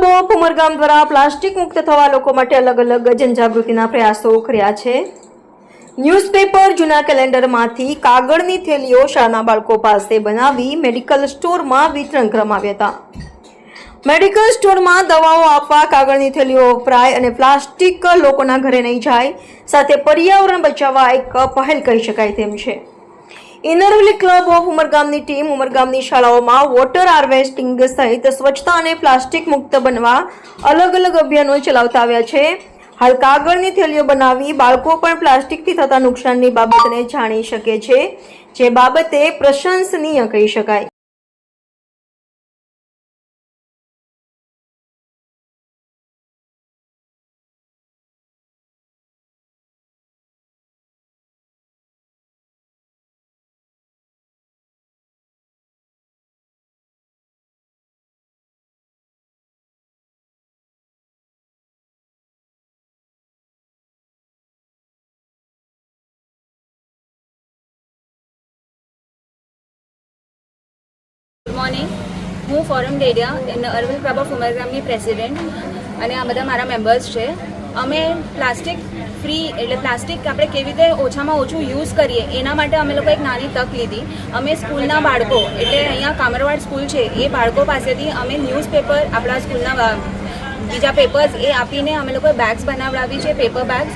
Club Umargam દ્વારા plastic મુક્ત થવા લોકો માટે અલગ અલગ જનજાગૃતિના પ્રયાસો કર્યા છે. ન્યૂઝપેપર જૂના કેલેન્ડરમાંથી કાગળની થેલીઓ શાળાના બાળકો પાસે બનાવી મેડિકલ સ્ટોરમાં વિતરણ કરવામાં આવ્યા હતા. મેડિકલ સ્ટોરમાં દવાઓ આપવા કાગળની થેલીઓ વપરાય અને પ્લાસ્ટિક લોકોના ઘરે નહીં જાય, સાથે પર્યાવરણ બચાવવા એક પહેલ કહી શકાય તેમ છે. ઇનરવલી ક્લબ ઓફ ઉમરગામની ટીમ ઉમરગામની શાળાઓમાં વોટર હાર્વેસ્ટિંગ સહિત સ્વચ્છતા અને પ્લાસ્ટિક મુક્ત બનવા અલગ અલગ અભિયાનો ચલાવતા આવ્યા છે. હાલ કાગળની થેલીઓ બનાવી બાળકો પણ પ્લાસ્ટિકથી થતા નુકસાનની બાબતને જાણી શકે છે. જે બાબતે પ્રશંસનીય કહી શકાય. મોર્નિંગ હું ફોરમ ડેડિયા અરવિંદ પ્રભા ફુમરગ્રામની પ્રેસિડેન્ટ અને આ બધા મારા મેમ્બર્સ છે. અમે પ્લાસ્ટિક ફ્રી એટલે પ્લાસ્ટિક આપણે કેવી રીતે ઓછામાં ઓછું યુઝ કરીએ એના માટે અમે લોકો એક નાની તક લીધી. અમે સ્કૂલના બાળકો એટલે અહીંયા કામરવાડ સ્કૂલ છે એ બાળકો પાસેથી અમે ન્યૂઝપેપર આપણા સ્કૂલના બીજા પેપર્સ એ આપીને અમે લોકોએ બેગ્સ બનાવડાવી છે, પેપર બેગ્સ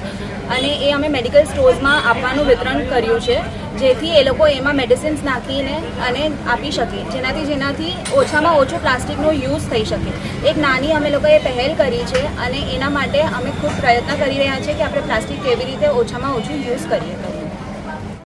અને એ અમે મેડિકલ સ્ટોર્સમાં આપવાનું વિતરણ કર્યું છે. જેથી એ લોકો એમાં મેડિસિન્સ નાખીને અને આપી શકે. જેનાથી જેનાથી ઓછામાં ઓછો પ્લાસ્ટિકનો યુઝ થઈ શકે. એક નાની અમે લોકોએ પહેલ કરી છે અને એના માટે અમે ખૂબ પ્રયત્ન કરી રહ્યા છીએ કે આપણે પ્લાસ્ટિક કેવી રીતે ઓછામાં ઓછું યુઝ કરીએ.